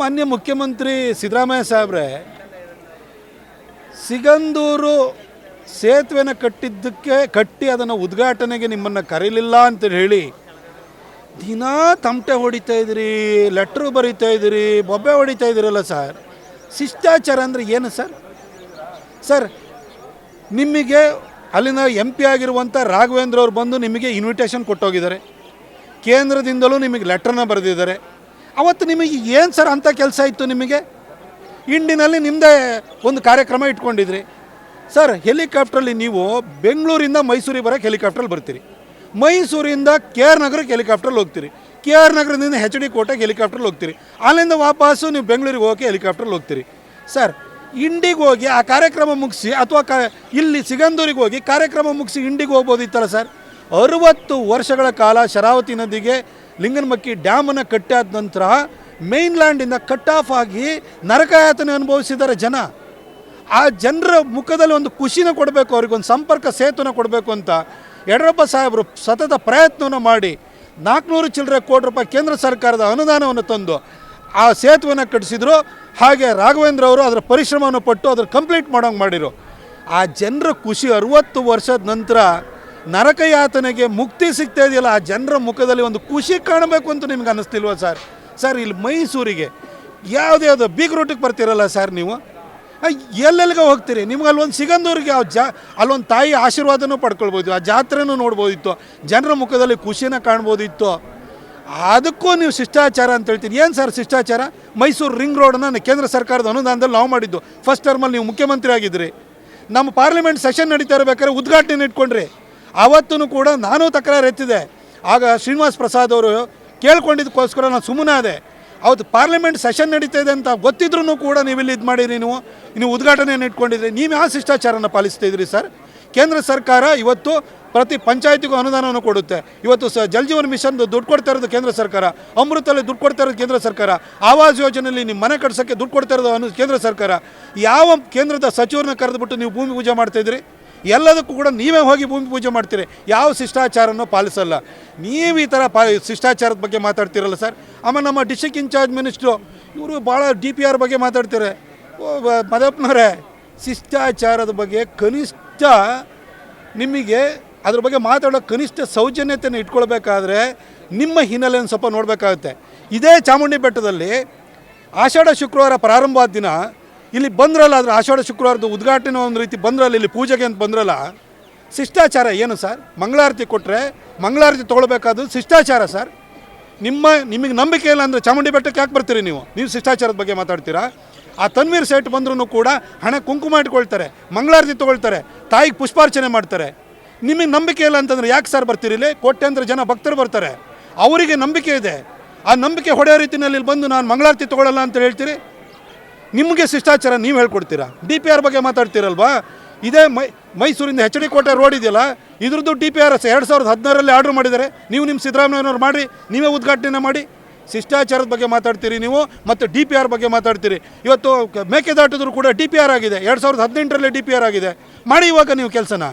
ಮಾನ್ಯ ಮುಖ್ಯಮಂತ್ರಿ ಸಿದ್ದರಾಮಯ್ಯ ಸಾಹೇಬ್ರೆ, ಸಿಗಂದೂರು ಸೇತುವೆನ ಕಟ್ಟಿದ್ದಕ್ಕೆ, ಕಟ್ಟಿ ಅದನ್ನು ಉದ್ಘಾಟನೆಗೆ ನಿಮ್ಮನ್ನು ಕರೀಲಿಲ್ಲ ಅಂತ ಹೇಳಿ ದಿನಾ ತಮಟೆ ಹೊಡಿತಾ ಇದ್ದೀರಿ ಲೆಟ್ರು ಬರಿತಾ ಇದ್ದೀರಿ, ಬೊಬ್ಬೆ ಹೊಡಿತಾ ಇದ್ದೀರಲ್ಲ ಸರ್ ಶಿಷ್ಟಾಚಾರ ಅಂದರೆ ಏನು ಸರ್ ಸರ್ ನಿಮಗೆ ಅಲ್ಲಿನ ಎಂ ಪಿ ಆಗಿರುವಂಥ ರಾಘವೇಂದ್ರ ಅವರು ಬಂದು ನಿಮಗೆ ಇನ್ವಿಟೇಷನ್ ಕೊಟ್ಟೋಗಿದ್ದಾರೆ. ಕೇಂದ್ರದಿಂದಲೂ ನಿಮಗೆ ಲೆಟ್ರನ್ನ ಬರೆದಿದ್ದಾರೆ. ಅವತ್ತು ನಿಮಗೆ ಏನು ಸರ್ ಅಂಥ ಕೆಲಸ ಇತ್ತು ನಿಮಗೆ? ಇಂಡಿನಲ್ಲಿ ನಿಮ್ಮದೇ ಒಂದು ಕಾರ್ಯಕ್ರಮ ಇಟ್ಕೊಂಡಿದ್ರಿ. ಸರ್, ಹೆಲಿಕಾಪ್ಟ್ರಲ್ಲಿ ನೀವು ಬೆಂಗಳೂರಿಂದ ಮೈಸೂರಿಗೆ ಬರೋಕ್ಕೆ ಹೆಲಿಕಾಪ್ಟ್ರಲ್ಲಿ ಬರ್ತೀರಿ. ಮೈಸೂರಿಂದ ಕೆ ಆರ್ ನಗರಕ್ಕೆ ಹೆಲಿಕಾಪ್ಟ್ರಲ್ಲಿ ಹೋಗ್ತೀರಿ. ಕೆ ಆರ್ ನಗರದಿಂದ ಹೆಚ್ ಡಿ ಕೋಟೆಗೆ ಹೆಲಿಕಾಪ್ಟ್ರಲ್ಲಿ ಹೋಗ್ತೀರಿ. ಅಲ್ಲಿಂದ ವಾಪಸ್ಸು ನೀವು ಬೆಂಗಳೂರಿಗೆ ಹೋಗೋಕ್ಕೆ ಹೆಲಿಕಾಪ್ಟ್ರಲ್ಲಿ ಹೋಗ್ತೀರಿ. ಸರ್ ಇಂಡಿಗೆ ಹೋಗಿ ಆ ಕಾರ್ಯಕ್ರಮ ಮುಗಿಸಿ ಅಥವಾ ಕ ಇಲ್ಲಿ ಸಿಗಂದೂರಿಗೆ ಹೋಗಿ ಕಾರ್ಯಕ್ರಮ ಮುಗಿಸಿ ಇಂಡಿಗೆ ಹೋಗ್ಬೋದಿತ್ತಲ್ಲ ಸರ್. ಅರುವತ್ತು ವರ್ಷಗಳ ಕಾಲ ಶರಾವತಿ ನದಿಗೆ ಲಿಂಗನಮಕ್ಕಿ ಡ್ಯಾಮನ್ನು ಕಟ್ಟಾದ ನಂತರ ಮೇನ್ಲ್ಯಾಂಡಿಂದ ಕಟ್ ಆಫ್ ಆಗಿ ನರಕಯಾತನೆ ಅನುಭವಿಸಿದ್ದಾರೆ ಜನ. ಆ ಜನರ ಮುಖದಲ್ಲಿ ಒಂದು ಖುಷಿನ ಕೊಡಬೇಕು, ಅವ್ರಿಗೊಂದು ಸಂಪರ್ಕ ಸೇತುನ ಕೊಡಬೇಕು ಅಂತ ಯಡಿಯೂರಪ್ಪ ಸಾಹೇಬರು ಸತತ ಪ್ರಯತ್ನವನ್ನು ಮಾಡಿ ನಾಲ್ಕುನೂರು ಚಿಲ್ಲರೆ ಕೋಟಿ ರೂಪಾಯಿ ಕೇಂದ್ರ ಸರ್ಕಾರದ ಅನುದಾನವನ್ನು ತಂದು ಆ ಸೇತುವೆಯನ್ನು ಕಟ್ಟಿಸಿದ್ರು. ಹಾಗೆ ರಾಘವೇಂದ್ರ ಅವರು ಅದರ ಪರಿಶ್ರಮವನ್ನು ಪಟ್ಟು ಅದರ ಕಂಪ್ಲೀಟ್ ಮಾಡೋಂಗೆ ಮಾಡಿರು. ಆ ಜನರ ಖುಷಿ ಅರುವತ್ತು ವರ್ಷದ ನಂತರ ನರಕಯಾತನೆಗೆ ಮುಕ್ತಿ ಸಿಗ್ತಾ ಇದೆಯಲ್ಲ, ಆ ಜನರ ಮುಖದಲ್ಲಿ ಒಂದು ಖುಷಿ ಕಾಣಬೇಕು ಅಂತ ನಿಮ್ಗೆ ಅನ್ನಿಸ್ತಿಲ್ವಾ ಸರ್? ಸರ್, ಇಲ್ಲಿ ಮೈಸೂರಿಗೆ ಯಾವುದೇ ಯಾವುದೋ ಬಿಗ್ ರೂಟಿಗೆ ಬರ್ತೀರಲ್ಲ ಸರ್ ನೀವು? ಎಲ್ಲೆಲ್ಲಿಗೆ ಹೋಗ್ತೀರಿ. ನಿಮ್ಗೆ ಅಲ್ಲೊಂದು ಸಿಗಂದೂರಿಗೆ ಆ ಜಾ, ಅಲ್ಲೊಂದು ತಾಯಿ ಆಶೀರ್ವಾದನೂ ಪಡ್ಕೊಳ್ಬೋದು ಆ ಜಾತ್ರೆನೂ ನೋಡ್ಬೋದಿತ್ತು, ಜನರ ಮುಖದಲ್ಲಿ ಖುಷಿನ ಕಾಣ್ಬೋದಿತ್ತು. ಅದಕ್ಕೂ ನೀವು ಶಿಷ್ಟಾಚಾರ ಅಂತ ಹೇಳ್ತೀನಿ. ಏನು ಸರ್ ಶಿಷ್ಟಾಚಾರ? ಮೈಸೂರು ರಿಂಗ್ ರೋಡನ್ನು ಕೇಂದ್ರ ಸರ್ಕಾರದ ಅನುದಾನದಲ್ಲಿ ನಾವು ಮಾಡಿದ್ದು. ಫಸ್ಟ್ ಟರ್ಮಲ್ಲಿ ನೀವು ಮುಖ್ಯಮಂತ್ರಿ ಆಗಿದ್ರಿ. ನಮ್ಮ ಪಾರ್ಲಿಮೆಂಟ್ ಸೆಷನ್ ನಡೀತಾ ಇರಬೇಕಾದ್ರೆ ಉದ್ಘಾಟನೆ ಇಟ್ಕೊಂಡ್ರಿ. ಆವತ್ತೂ ಕೂಡ ನಾನು ತಕರಾರು ಎತ್ತಿದೆ. ಆಗ ಶ್ರೀನಿವಾಸ್ ಪ್ರಸಾದ್ ಅವರು ಕೇಳ್ಕೊಂಡಿದ್ದಕ್ಕೋಸ್ಕರ ನಾನು ಸುಮ್ಮನೆ ಅದೇ ಅವತ್ತು ಪಾರ್ಲಿಮೆಂಟ್ ಸೆಷನ್ ನಡೀತಾ ಇದೆ ಅಂತ ಗೊತ್ತಿದ್ರೂ ಕೂಡ ನೀವು ಇಲ್ಲಿ ಇದು ಮಾಡಿರಿ ನೀವು. ನೀವು ಉದ್ಘಾಟನೆಯನ್ನು ಇಟ್ಕೊಂಡಿದ್ರಿ. ನೀವು ಯಾವ ಶಿಷ್ಟಾಚಾರನ ಪಾಲಿಸ್ತಾ ಇದ್ರಿ ಸರ್? ಕೇಂದ್ರ ಸರ್ಕಾರ ಇವತ್ತು ಪ್ರತಿ ಪಂಚಾಯತಿಗೂ ಅನುದಾನವನ್ನು ಕೊಡುತ್ತೆ. ಇವತ್ತು ಸ ಜಲ್ ಜೀವನ್ ಮಿಷನ್ ದುಡ್ಡು ಕೊಡ್ತಾ ಇರೋದು ಕೇಂದ್ರ ಸರ್ಕಾರ. ಅಮೃತಲ್ಲಿ ದುಡ್ಡು ಕೊಡ್ತಾ ಇರೋದು ಕೇಂದ್ರ ಸರ್ಕಾರ. ಆವಾಸ್ ಯೋಜನೆಯಲ್ಲಿ ನಿಮ್ಮ ಮನೆ ಕಟ್ಸೋಕ್ಕೆ ದುಡ್ಡು ಕೊಡ್ತಾ ಇರೋದು ಅನ್ನೋದು ಕೇಂದ್ರ ಸರ್ಕಾರ. ಯಾವ ಕೇಂದ್ರದ ಸಚಿವರನ್ನ ಕರೆದುಬಿಟ್ಟು ನೀವು ಭೂಮಿ ಪೂಜೆ ಮಾಡ್ತಾ ಇದ್ರಿ ಎಲ್ಲದಕ್ಕೂ ಕೂಡ ನೀವೇ ಹೋಗಿ ಭೂಮಿ ಪೂಜೆ ಮಾಡ್ತೀರಿ. ಯಾವ ಶಿಷ್ಟಾಚಾರನೂ ಪಾಲಿಸಲ್ಲ. ನೀವು ಈ ಥರ ಪಾ, ಶಿಷ್ಟಾಚಾರದ ಬಗ್ಗೆ ಮಾತಾಡ್ತಿರಲ್ಲ ಸರ್? ಆಮೇಲೆ ನಮ್ಮ ಡಿಸ್ಟಿಕ್ ಇನ್ಚಾರ್ಜ್ ಮಿನಿಸ್ಟ್ರು ಇವರು ಭಾಳ ಡಿ ಪಿ ಆರ್ ಬಗ್ಗೆ ಮಾತಾಡ್ತಾರೆ. ಮದಪ್ಪನವರೇ, ಶಿಷ್ಟಾಚಾರದ ಬಗ್ಗೆ ಕನಿಷ್ಠ ನಿಮಗೆ ಅದ್ರ ಬಗ್ಗೆ ಮಾತಾಡೋ ಕನಿಷ್ಠ ಸೌಜನ್ಯತೆಯನ್ನು ಇಟ್ಕೊಳ್ಬೇಕಾದ್ರೆ ನಿಮ್ಮ ಹಿನ್ನೆಲೆಯನ್ನು ಸ್ವಲ್ಪ ನೋಡಬೇಕಾಗುತ್ತೆ. ಇದೇ ಚಾಮುಂಡಿ ಬೆಟ್ಟದಲ್ಲಿ ಆಷಾಢ ಶುಕ್ರವಾರ ಪ್ರಾರಂಭವಾದ ದಿನ ಇಲ್ಲಿ ಬಂದ್ರಲ್ಲ ಅದ್ರ ಆಷಾಢ ಶುಕ್ರವಾರದ ಉದ್ಘಾಟನೆ ಒಂದು ರೀತಿ ಬಂದ್ರಲ್ಲ, ಇಲ್ಲಿ ಪೂಜೆಗೆ ಅಂತ ಬಂದ್ರಲ್ಲ. ಶಿಷ್ಟಾಚಾರ ಏನು ಸರ್? ಮಂಗಳಾರತಿ ಕೊಟ್ಟರೆ ಮಂಗಳಾರತಿ ತೊಗೊಳ್ಬೇಕಾದ್ರು ಶಿಷ್ಟಾಚಾರ ಸರ್. ನಿಮ್ಮ, ನಿಮಗೆ ನಂಬಿಕೆ ಇಲ್ಲ ಅಂದರೆ ಚಾಮುಂಡಿ ಬೆಟ್ಟಕ್ಕೆ ಯಾಕೆ ಬರ್ತೀರಿ ನೀವು? ನೀವು ಶಿಷ್ಟಾಚಾರದ ಬಗ್ಗೆ ಮಾತಾಡ್ತೀರಾ? ಆ ತನ್ವೀರ್ ಸೇಟ್ ಬಂದ್ರೂ ಕೂಡ ಹಣ ಕುಂಕುಮ ಇಟ್ಕೊಳ್ತಾರೆ, ಮಂಗಳಾರತಿ ತೊಗೊಳ್ತಾರೆ, ತಾಯಿಗೆ ಪುಷ್ಪಾರ್ಚನೆ ಮಾಡ್ತಾರೆ. ನಿಮಗೆ ನಂಬಿಕೆ ಇಲ್ಲ ಅಂತಂದರೆ ಯಾಕೆ ಸರ್ ಬರ್ತೀರಿ ಇಲ್ಲಿ? ಕೋಟ್ಯಾಂತರ ಜನ ಭಕ್ತರು ಬರ್ತಾರೆ. ಅವರಿಗೆ ನಂಬಿಕೆ ಇದೆ. ಆ ನಂಬಿಕೆ ಹೊಡೆಯೋ ರೀತಿಯಲ್ಲಿ ಬಂದು ನಾನು ಮಂಗಳಾರತಿ ತೊಗೊಳ್ಳಲ್ಲ ಅಂತ ಹೇಳ್ತೀರಿ? ನಿಮಗೆ ಶಿಷ್ಟಾಚಾರ ನೀವು ಹೇಳ್ಕೊಡ್ತೀರಾ? ಡಿ ಪಿ ಆರ್ ಬಗ್ಗೆ ಮಾತಾಡ್ತೀರಲ್ವಾ? ಇದೇ ಮೈ, ಮೈಸೂರಿಂದ ಹೆಚ್ ಡಿ ಕೋಟೆ ರೋಡ್ ಇದೆಯಲ್ಲ, ಇದ್ರದ್ದು ಡಿ ಪಿ ಆರ್ ಎರಡು ಸಾವಿರದ ಹದಿನಾರರಲ್ಲಿ ಆರ್ಡ್ರ್ ಮಾಡಿದ್ದಾರೆ. ನೀವು ನಿಮ್ಮ ಸಿದ್ದರಾಮಯ್ಯನವ್ರು ಮಾಡಿ ನೀವೇ ಉದ್ಘಾಟನೆ ಮಾಡಿ. ಶಿಷ್ಟಾಚಾರದ ಬಗ್ಗೆ ಮಾತಾಡ್ತೀರಿ ನೀವು ಮತ್ತು ಡಿ ಪಿ ಆರ್ ಬಗ್ಗೆ ಮಾತಾಡ್ತೀರಿ. ಇವತ್ತು ಮೇಕೆದಾಟಿದ್ರು ಕೂಡ ಡಿ ಪಿ ಆರ್ ಆಗಿದೆ. ಎರಡು ಸಾವಿರದ ಹದಿನೆಂಟರಲ್ಲಿ ಡಿ ಪಿ ಆರ್ ಆಗಿದೆ. ಮಾಡಿ ಇವಾಗ ನೀವು ಕೆಲಸನ.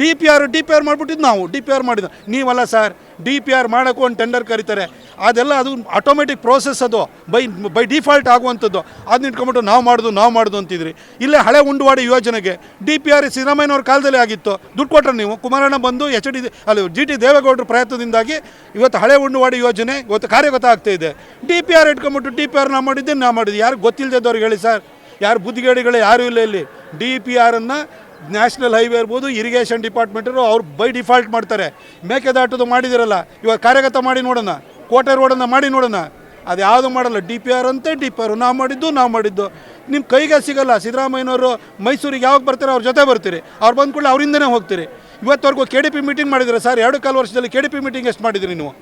D P R, D P R ಮಾಡಿಬಿಟ್ಟಿದ್ದು ನಾವು. ಡಿ ಪಿ ಆರ್ ಮಾಡಿದ್ದು. ನೀವಲ್ಲ ಸರ್, ಡಿ ಪಿ ಆರ್ ಮಾಡೋಕ್ಕೂ ಒಂದು ಟೆಂಡರ್ ಕರೀತಾರೆ. ಅದೆಲ್ಲ ಅದು ಆಟೋಮೆಟಿಕ್ ಪ್ರೋಸೆಸ್ ಅದು. ಬೈ ಬೈ ಡಿಫಾಲ್ಟ್ ಆಗುವಂಥದ್ದು. ಅದನ್ನ ಇಟ್ಕೊಂಬಿಟ್ಟು ನಾವು ಮಾಡೋದು ನಾವು ಮಾಡೋದು ಅಂತಿದ್ರಿ. ಇಲ್ಲೇ ಹಳೆ ಉಂಡುವಾಡಿ ಯೋಜನೆಗೆ ಡಿ ಪಿ ಆರ್ ಸಿದ್ದರಾಮಯ್ಯನವ್ರ ಕಾಲದಲ್ಲಿ ಆಗಿತ್ತು. ದುಡ್ಡು ಕೊಟ್ಟರೆ ನೀವು. ಕುಮಾರಣ್ಣ ಬಂದು ಎಚ್ ಡಿ ಅಲ್ಲಿ, ಜಿ ಟಿ ದೇವೇಗೌಡರ ಪ್ರಯತ್ನದಿಂದಾಗಿ ಇವತ್ತು ಹಳೆ ಉಂಡುವಾಡಿ ಯೋಜನೆ ಇವತ್ತು ಕಾರ್ಯಗತ ಆಗ್ತಾ ಇದೆ. ಡಿ ಪಿ ಆರ್ ಇಟ್ಕೊಂಬಿಟ್ಟು ಡಿ ಪಿ ಆರ್ ನಾವು ಮಾಡಿದ್ದೆ ನಾವು ಮಾಡಿದ್ದೆ? ಯಾರು ಗೊತ್ತಿಲ್ಲದವ್ರಿಗೆ ಹೇಳಿ ಸರ್. ಯಾರು ಬುದ್ಧಿಗೇಡಿಗಳು? ಯಾರೂ ಇಲ್ಲ ಇಲ್ಲಿ. ಡಿ ಪಿ ಆರನ್ನು ನ್ಯಾಷನಲ್ ಹೈವೇ ಇರ್ಬೋದು ಇರಿಗೇಷನ್ ಡಿಪಾರ್ಟ್ಮೆಂಟರು ಅವ್ರು ಬೈ ಡಿಫಾಲ್ಟ್ ಮಾಡ್ತಾರೆ. ಮೇಕೆದಾಟದು ಮಾಡಿದಿರಲ್ಲ, ಇವಾಗ ಕಾರ್ಯಗತ ಮಾಡಿ ನೋಡೋಣ ಕೋಟೆ ರೋಡನ್ನು ಮಾಡಿ ನೋಡೋಣ. ಅದು ಯಾವುದು ಮಾಡಲ್ಲ ಡಿ ಪಿ ಆರ್ ಅಂತೆ ಡಿ ಪಿ ಆರ್ ನಾವು ಮಾಡಿದ್ದು ನಾವು ಮಾಡಿದ್ದು. ನಿಮ್ಮ ಕೈಗೆ ಸಿಗಲ್ಲ, ಸಿದ್ದರಾಮಯ್ಯನವರು ಮೈಸೂರಿಗೆ ಯಾವಾಗ ಬರ್ತಾರೆ ಅವ್ರ ಜೊತೆ ಬರ್ತೀರಿ. ಅವ್ರು ಬಂದ ಕೂಡಲೇ ಅವರಿಂದನೇ ಹೋಗ್ತೀರಿ. ಇವತ್ತವರೆಗೂ ಕೆ ಡಿ ಪಿ ಮೀಟಿಂಗ್ ಮಾಡಿದ್ರೆ ಸರ್ ಎರಡು ಕಾಲು ವರ್ಷದಲ್ಲಿ ಕೆ ಡಿ ಪಿ ಮೀಟಿಂಗ್ ಎಷ್ಟು ಮಾಡಿದಿರಿ ನೀವು?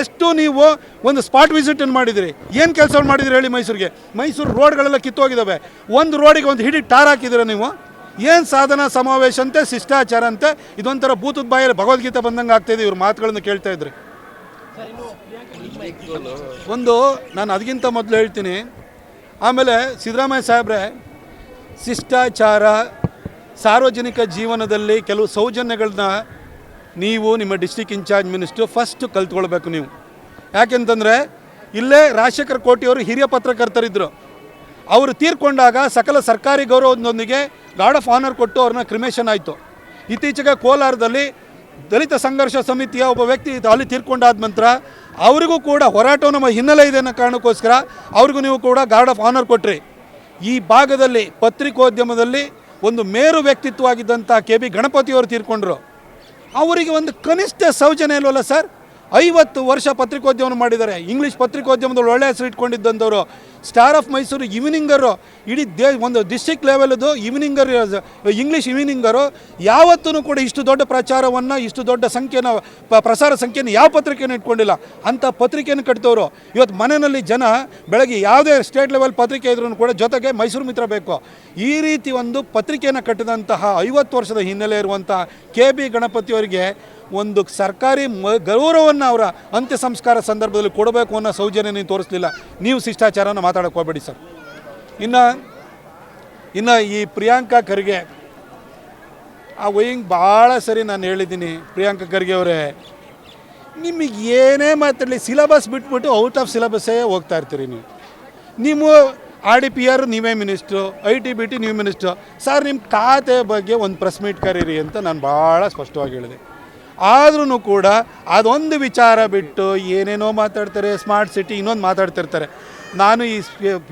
ಎಷ್ಟು ನೀವು ಒಂದು ಸ್ಪಾಟ್ ವಿಸಿಟನ್ನು ಮಾಡಿದಿರಿ? ಏನು ಕೆಲಸ ಮಾಡಿದಿರಿ ಹೇಳಿ ಮೈಸೂರಿಗೆ? ಮೈಸೂರು ರೋಡ್ಗಳೆಲ್ಲ ಕಿತ್ತೋಗಿದ್ದಾವೆ ಒಂದು ರೋಡಿಗೆ ಒಂದು ಹಿಡಿ ಟಾರ್ ಹಾಕಿದ್ದೀರಾ ನೀವು? ಏನು ಸಾಧನ ಸಮಾವೇಶ ಅಂತೆ, ಶಿಷ್ಟಾಚಾರ ಅಂತೆ, ಇದೊಂಥರ ಭೂತದ ಬಾಯಲ್ಲಿ ಭಗವದ್ಗೀತೆ ಬಂದಂಗೆ ಆಗ್ತಾಯಿದೆ ಇವ್ರ ಮಾತುಗಳನ್ನು ಕೇಳ್ತಾ ಇದ್ರಿ. ಒಂದು, ನಾನು ಅದಕ್ಕಿಂತ ಮೊದಲು ಹೇಳ್ತೀನಿ. ಆಮೇಲೆ ಸಿದ್ದರಾಮಯ್ಯ ಸಾಹೇಬ್ರೆ, ಶಿಷ್ಟಾಚಾರ, ಸಾರ್ವಜನಿಕ ಜೀವನದಲ್ಲಿ ಕೆಲವು ಸೌಜನ್ಯಗಳನ್ನ ನೀವು ನಿಮ್ಮ district in charge minister first ಕಲ್ತ್ಕೊಳ್ಬೇಕು ನೀವು. ಯಾಕೆಂತಂದರೆ, ಇಲ್ಲೇ ರಾಜಶೇಖರ್ ಕೋಟಿಯವರು ಹಿರಿಯ ಪತ್ರಕರ್ತರಿದ್ದರು ಅವರು ತೀರ್ಕೊಂಡಾಗ ಸಕಲ ಸರ್ಕಾರಿ ಗೌರವದೊಂದಿಗೆ ಗಾರ್ಡ್ ಆಫ್ ಆನರ್ ಕೊಟ್ಟು ಅವ್ರನ್ನ ಕ್ರಿಮೇಷನ್ ಆಯಿತು. ಇತ್ತೀಚೆಗೆ ಕೋಲಾರದಲ್ಲಿ ದಲಿತ ಸಂಘರ್ಷ ಸಮಿತಿಯ ಒಬ್ಬ ವ್ಯಕ್ತಿ ಅಲ್ಲಿ ತೀರ್ಕೊಂಡಾದ ನಂತರ ಅವರಿಗೂ ಕೂಡ ಹೋರಾಟ ನಮ್ಮ ಹಿನ್ನೆಲೆ ಇದೆ ಅನ್ನೋ ಕಾರಣಕ್ಕೋಸ್ಕರ ಅವ್ರಿಗೂ ನೀವು ಕೂಡ ಗಾರ್ಡ್ ಆಫ್ ಆನರ್ ಕೊಟ್ರಿ. ಈ ಭಾಗದಲ್ಲಿ ಪತ್ರಿಕೋದ್ಯಮದಲ್ಲಿ ಒಂದು ಮೇರು ವ್ಯಕ್ತಿತ್ವವಾಗಿದ್ದಂಥ ಕೆ ಬಿ ಗಣಪತಿಯವರು ತೀರ್ಕೊಂಡ್ರು. ಅವರಿಗೆ ಒಂದು ಕನಿಷ್ಠ ಸೌಜನ್ಯ ಇಲ್ವಲ್ಲ ಸರ್? ಐವತ್ತು ವರ್ಷ ಪತ್ರಿಕೋದ್ಯಮ ಮಾಡಿದ್ದಾರೆ. ಇಂಗ್ಲೀಷ್ ಪತ್ರಿಕೋದ್ಯಮದಲ್ಲಿ ಒಳ್ಳೆ ಹೆಸರು ಇಟ್ಕೊಂಡಿದ್ದಂಥವ್ರು. ಸ್ಟಾರ್ ಆಫ್ ಮೈಸೂರು ಈವ್ನಿಂಗರು ಇಡೀ ದೇ ಒಂದು ಡಿಸ್ಟಿಕ್ ಲೆವೆಲ್ದು ಇವ್ನಿಂಗರ್ ಇಂಗ್ಲೀಷ್ ಇವಿನಿಂಗರು ಯಾವತ್ತೂ ಕೂಡ ಇಷ್ಟು ದೊಡ್ಡ ಪ್ರಚಾರವನ್ನು, ಇಷ್ಟು ದೊಡ್ಡ ಸಂಖ್ಯೆನ ಪ್ರಸಾರ ಸಂಖ್ಯೆನ ಯಾವ ಪತ್ರಿಕೆಯನ್ನು ಇಟ್ಕೊಂಡಿಲ್ಲ. ಅಂಥ ಪತ್ರಿಕೆಯನ್ನು ಕಟ್ತವರು. ಇವತ್ತು ಮನೆಯಲ್ಲಿ ಜನ ಬೆಳಗ್ಗೆ ಯಾವುದೇ ಸ್ಟೇಟ್ ಲೆವೆಲ್ ಪತ್ರಿಕೆ ಇದ್ರೂ ಕೂಡ ಜೊತೆಗೆ ಮೈಸೂರು ಮಿತ್ರ ಬೇಕು. ಈ ರೀತಿ ಒಂದು ಪತ್ರಿಕೆಯನ್ನು ಕಟ್ಟಿದಂತಹ ಐವತ್ತು ವರ್ಷದ ಹಿನ್ನೆಲೆ ಇರುವಂಥ ಕೆ ಬಿ ಗಣಪತಿಯವರಿಗೆ ಒಂದು ಸರ್ಕಾರಿ ಮ ಗೌರವವನ್ನು ಅವರ ಅಂತ್ಯ ಸಂಸ್ಕಾರ ಸಂದರ್ಭದಲ್ಲಿ ಕೊಡಬೇಕು ಅನ್ನೋ ಸೌಜನ್ಯ ನೀವು ತೋರಿಸಲಿಲ್ಲ. ನೀವು ಶಿಷ್ಟಾಚಾರನ ಮಾತಾಡೋಕೆ ಹೋಗ್ಬೇಡಿ ಸರ್. ಇನ್ನು ಇನ್ನು ಈ ಪ್ರಿಯಾಂಕಾ ಖರ್ಗೆ, ಆ ವೈಯಿಂಗ್ ಭಾಳ ಸರಿ ನಾನು ಹೇಳಿದ್ದೀನಿ ಪ್ರಿಯಾಂಕಾ ಖರ್ಗೆ ಅವರೇ. ನಿಮಗೆ ಏನೇ ಮಾತಾಡಲಿ ಸಿಲಬಸ್ ಬಿಟ್ಬಿಟ್ಟು ಔಟ್ ಆಫ್ ಸಿಲೆಬಸ್ಸೇ ಹೋಗ್ತಾ ಇರ್ತೀರಿ ನೀವು. ನೀವು ಆರ್ ಡಿ ಪಿ ಆರ್, ನೀವೇ minister I T B T, ನೀವು ಮಿನಿಸ್ಟ್ರು ಸರ್, ನಿಮ್ಮ ಖಾತೆ ಬಗ್ಗೆ ಒಂದು ಪ್ರೆಸ್ ಮೀಟ್ ಕರೀರಿ ಅಂತ ನಾನು ಭಾಳ ಸ್ಪಷ್ಟವಾಗಿ ಹೇಳಿದೆ. ಆದ್ರೂ ಕೂಡ ಅದೊಂದು ವಿಚಾರ ಬಿಟ್ಟು ಏನೇನೋ ಮಾತಾಡ್ತಾರೆ ಸ್ಮಾರ್ಟ್ ಸಿಟಿ ಇನ್ನೊಂದು ಮಾತಾಡ್ತಿರ್ತಾರೆ. ನಾನು ಈ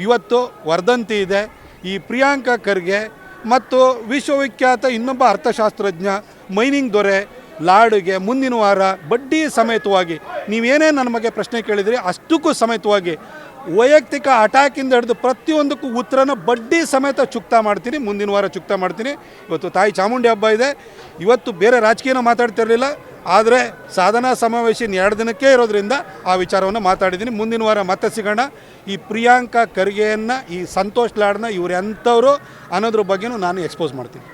ಇವತ್ತು ವರ್ಧಂತಿ ಇದೆ, ಈ ಪ್ರಿಯಾಂಕಾ ಖರ್ಗೆ ಮತ್ತು ವಿಶ್ವವಿಖ್ಯಾತ ಇನ್ನೊಬ್ಬ ಅರ್ಥಶಾಸ್ತ್ರಜ್ಞ ಮೈನಿಂಗ್ ದೊರೆ ಲಾಡುಗೆ ಮುಂದಿನ ವಾರ ಬಡ್ಡಿ ಸಮೇತವಾಗಿ, ನೀವೇನೇ ನನ್ನ ಬಗ್ಗೆ ಪ್ರಶ್ನೆ ಕೇಳಿದ್ರಿ, ಅಷ್ಟಕ್ಕೂ ಸಮೇತವಾಗಿ ವೈಯಕ್ತಿಕ ಅಟ್ಯಾಕಿಂದ ಹಿಡಿದು ಪ್ರತಿಯೊಂದಕ್ಕೂ ಉತ್ತರನ ಬಡ್ಡಿ ಸಮೇತ ಚುಕ್ತಾ ಮಾಡ್ತೀನಿ. ಮುಂದಿನ ವಾರ ಚುಕ್ತಾ ಮಾಡ್ತೀನಿ. ಇವತ್ತು ತಾಯಿ ಚಾಮುಂಡಿ ಹಬ್ಬ ಇದೆ. ಇವತ್ತು ಬೇರೆ ರಾಜಕೀಯನ ಮಾತಾಡ್ತಿರಲಿಲ್ಲ. ಆದರೆ ಸಾಧನಾ ಸಮಾವೇಶ ಎರಡು ದಿನಕ್ಕೆ ಇರೋದ್ರಿಂದ ಆ ವಿಚಾರವನ್ನು ಮಾತಾಡಿದ್ದೀನಿ. ಮುಂದಿನ ವಾರ ಮತ್ತೆ ಸಿಗೋಣ. ಈ ಪ್ರಿಯಾಂಕಾ ಖರ್ಗೆಯನ್ನು, ಈ ಸಂತೋಷ್ ಲಾಡ್ನ ಇವ್ರು ಎಂಥವರು ಅನ್ನೋದ್ರ ಬಗ್ಗೆನೂ ನಾನು ಎಕ್ಸ್ಪೋಸ್ ಮಾಡ್ತೀನಿ.